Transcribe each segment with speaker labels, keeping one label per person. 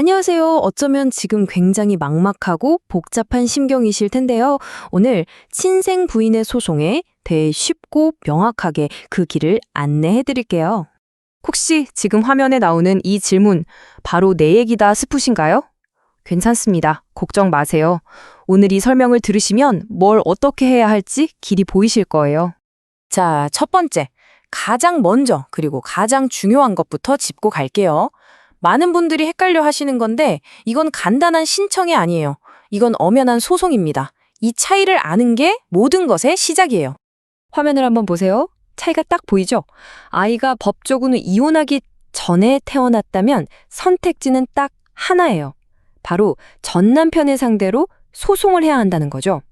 Speaker 1: 안녕하세요. 어쩌면 지금 굉장히 막막하고 복잡한 심경이실 텐데요. 오늘 친생 부인의 소송에 대해 쉽고 명확하게 그 길을 안내해 드릴게요. 혹시 지금 화면에 나오는 이 질문 바로 내 얘기다 싶으신가요? 괜찮습니다. 걱정 마세요. 오늘 이 설명을 들으시면 뭘 어떻게 해야 할지 길이 보이실 거예요. 자, 첫 번째. 가장 먼저 그리고 가장 중요한 것부터 짚고 갈게요. 많은 분들이 헷갈려 하시는 건데 이건 간단한 신청이 아니에요. 이건 엄연한 소송입니다. 이 차이를 아는 게 모든 것의 시작이에요. 화면을 한번 보세요. 차이가 딱 보이죠? 아이가 법적으로 이혼하기 전에 태어났다면 선택지는 딱 하나예요. 바로 전 남편의 상대로 소송을 해야 한다는 거죠.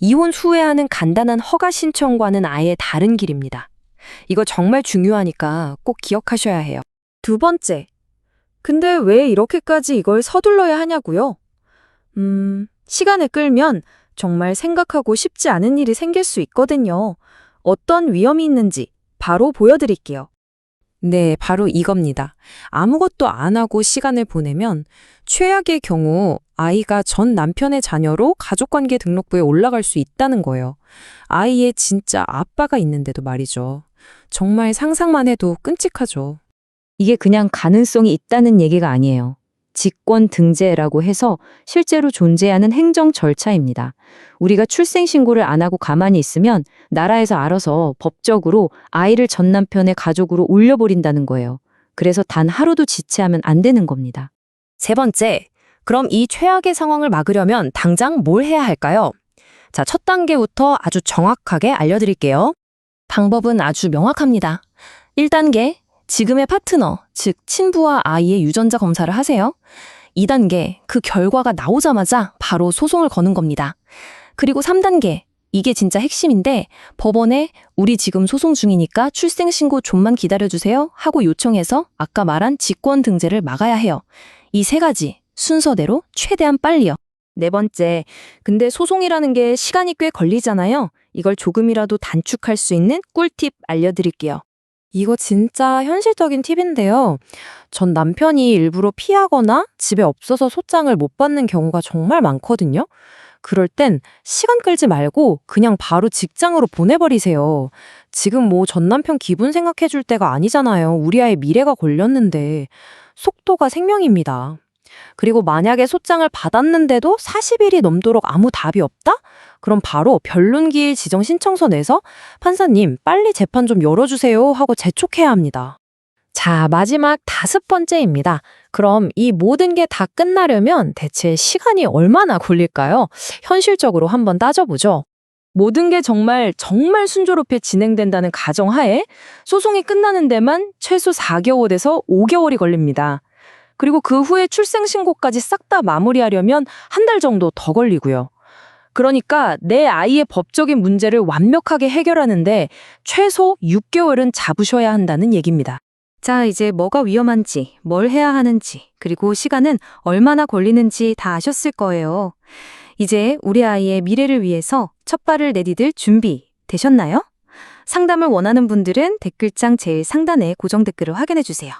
Speaker 1: 이혼 후에 하는 간단한 허가 신청과는 아예 다른 길입니다. 이거 정말 중요하니까 꼭 기억하셔야 해요. 두 번째. 근데 왜 이렇게까지 이걸 서둘러야 하냐고요? 음, 시간을 끌면 정말 생각하고 싶지 않은 일이 생길 수 있거든요. 어떤 위험이 있는지 바로 보여드릴게요. 네, 바로 이겁니다. 아무것도 안 하고 시간을 보내면 최악의 경우 아이가 전 남편의 자녀로 가족관계 등록부에 올라갈 수 있다는 거예요. 아이의 진짜 아빠가 있는데도 말이죠. 정말 상상만 해도 끔찍하죠.
Speaker 2: 이게 그냥 가능성이 있다는 얘기가 아니에요. 직권 등재라고 해서 실제로 존재하는 행정 절차입니다. 우리가 출생신고를 안 하고 가만히 있으면 나라에서 알아서 법적으로 아이를 전 남편의 가족으로 올려버린다는 거예요. 그래서 단 하루도 지체하면 안 되는 겁니다.
Speaker 1: 세 번째, 그럼 이 최악의 상황을 막으려면 당장 뭘 해야 할까요? 자, 첫 단계부터 아주 정확하게 알려드릴게요. 방법은 아주 명확합니다. 1단계, 지금의 파트너, 즉 친부와 아이의 유전자 검사를 하세요. 2단계, 그 결과가 나오자마자 바로 소송을 거는 겁니다. 그리고 3단계, 이게 진짜 핵심인데 법원에 우리 지금 소송 중이니까 출생신고 좀만 기다려주세요 하고 요청해서 아까 말한 직권 등재를 막아야 해요. 이 세 가지 순서대로 최대한 빨리요. 네 번째, 근데 소송이라는 게 시간이 꽤 걸리잖아요. 이걸 조금이라도 단축할 수 있는 꿀팁 알려드릴게요. 이거 진짜 현실적인 팁인데요. 전 남편이 일부러 피하거나 집에 없어서 소장을 못 받는 경우가 정말 많거든요. 그럴 땐 시간 끌지 말고 그냥 바로 직장으로 보내버리세요. 지금 뭐 전 남편 기분 생각해 줄 때가 아니잖아요. 우리 아이 미래가 걸렸는데. 속도가 생명입니다. 그리고 만약에 소장을 받았는데도 40일이 넘도록 아무 답이 없다? 그럼 바로 변론기일 지정 신청서 내서 판사님 빨리 재판 좀 열어주세요 하고 재촉해야 합니다. 자, 마지막 다섯 번째입니다. 그럼 이 모든 게 다 끝나려면 대체 시간이 얼마나 걸릴까요? 현실적으로 한번 따져보죠. 모든 게 정말 정말 순조롭게 진행된다는 가정하에 소송이 끝나는 데만 최소 4개월에서 5개월이 걸립니다. 그리고 그 후에 출생신고까지 싹 다 마무리하려면 한 달 정도 더 걸리고요. 그러니까 내 아이의 법적인 문제를 완벽하게 해결하는데 최소 6개월은 잡으셔야 한다는 얘기입니다.
Speaker 2: 자, 이제 뭐가 위험한지, 뭘 해야 하는지, 그리고 시간은 얼마나 걸리는지 다 아셨을 거예요. 이제 우리 아이의 미래를 위해서 첫 발을 내디딜 준비 되셨나요? 상담을 원하는 분들은 댓글창 제일 상단에 고정 댓글을 확인해 주세요.